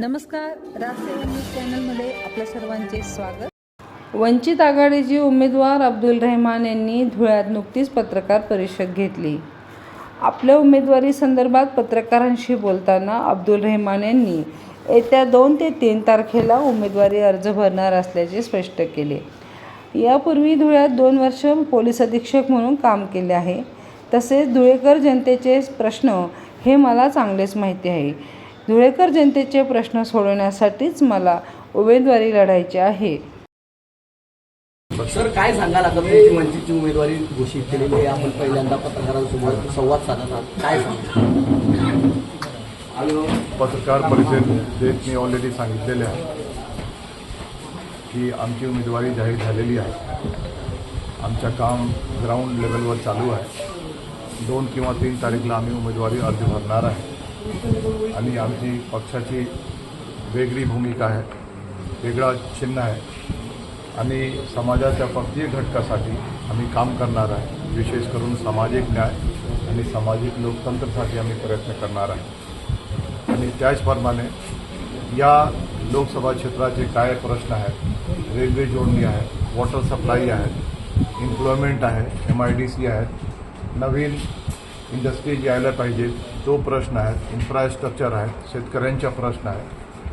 नमस्कार राष्ट्रीय न्यूज चॅनलमध्ये आपल्या सर्वांचे स्वागत. वंचित आघाडीचे उमेदवार अब्दुल रहमान यांनी धुळ्यात नुकतीच पत्रकार परिषद घेतली. आपल्या उमेदवारी संदर्भात पत्रकारांशी बोलताना अब्दुल रेहमान यांनी येत्या दोन ते तीन तारखेला उमेदवारी अर्ज भरणार असल्याचे स्पष्ट केले. यापूर्वी धुळ्यात दोन वर्ष पोलीस अधीक्षक म्हणून काम केले आहे. तसेच धुळेकर जनतेचे प्रश्न हे मला चांगलेच माहिती आहे. धुळेकर जनतेचे प्रश्न सोडवण्यासाठीच मला उमेदवारी लढायची आहे. सर काय सांगाल आता तुमची वंचितची उमेदवारी घोषित केलेली आहे? आपण पहिल्यांदा पत्रकारांसोबत संवाद साधत आहात. काय सांगाल? पत्रकार परिषदेत मी ऑलरेडी सांगितलेले आहे की आमची उमेदवारी जाहीर झालेली आहे. आमचं काम ग्राउंड लेवलवर चालू आहे. दोन किंवा तीन तारीखला आम्ही उमेदवारी अर्ज भरणार आहे. आणि आमची पक्षाची वेगळी भूमिका आहे वेगळा चिन्ह आहे. आणि समाजाच्या प्रत्येक घटकासाठी आम्ही काम करणार आहे विशेष करून सामाजिक न्याय आणि सामाजिक लोकतंत्रासाठी आम्ही प्रयत्न करणार आहे. आणि त्याचप्रमाणे या लोकसभा क्षेत्राचे काय प्रश्न आहेत रेल्वे जोडणी आहे वॉटर सप्लाय आहे एम्प्लॉयमेंट आहे एम आय डी सी आहेत नवीन इंडस्ट्रीज यायला पाहिजे तो प्रश्न आहे इन्फ्रास्ट्रक्चर आहे शेतकऱ्यांचा प्रश्न आहे.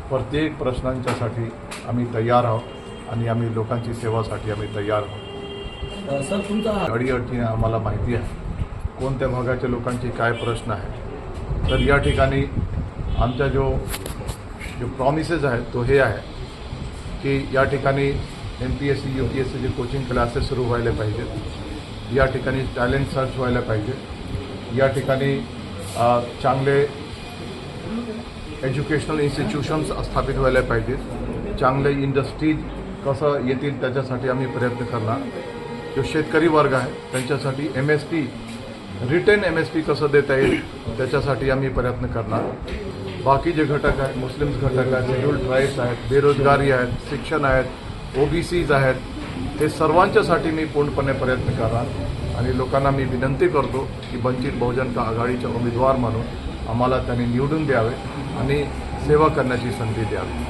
प्रत्येक प्रश्नांच्यासाठी आम्ही तयार आहोत आणि आम्ही लोकांची सेवासाठी आम्ही तयार आहोत. सर तुमचा अडीअडचणी आम्हाला माहिती आहे. कोणत्या भागाच्या लोकांचे काय प्रश्न आहे तर या ठिकाणी आमचा जो जो प्रॉमिसेस आहे तो हे आहे की या ठिकाणी M P S C U P S सीचे कोचिंग क्लासेस सुरू व्हायला पाहिजेत. या ठिकाणी टॅलेंट सर्च व्हायला पाहिजे या ठिकाणी चांगले एज्युकेशनल इन्स्टिट्यूशन्स स्थापित व्हायला पाहिजेत. चांगले इंडस्ट्रीज कसं येतील त्याच्यासाठी आम्ही प्रयत्न करणार. जो शेतकरी वर्ग आहे त्यांच्यासाठी M S P return M S P कसं देता येईल त्याच्यासाठी आम्ही प्रयत्न करणार. बाकी जे घटक आहेत मुस्लिम्स घटक आहेत शेड्यूल्ड ट्राईब्स आहेत बेरोजगारी आहेत शिक्षण आहेत ओ बी सीज आहेत हे सर्वांच्यासाठी मी पूर्णपणे प्रयत्न करणार. आणि लोकांना मी विनंती करतो की वंचित बहुजन आघाडीचे उमेदवार म्हणून आम्हाला त्यांनी निवडून द्यावे आणि सेवा करण्याची संधी द्यावी.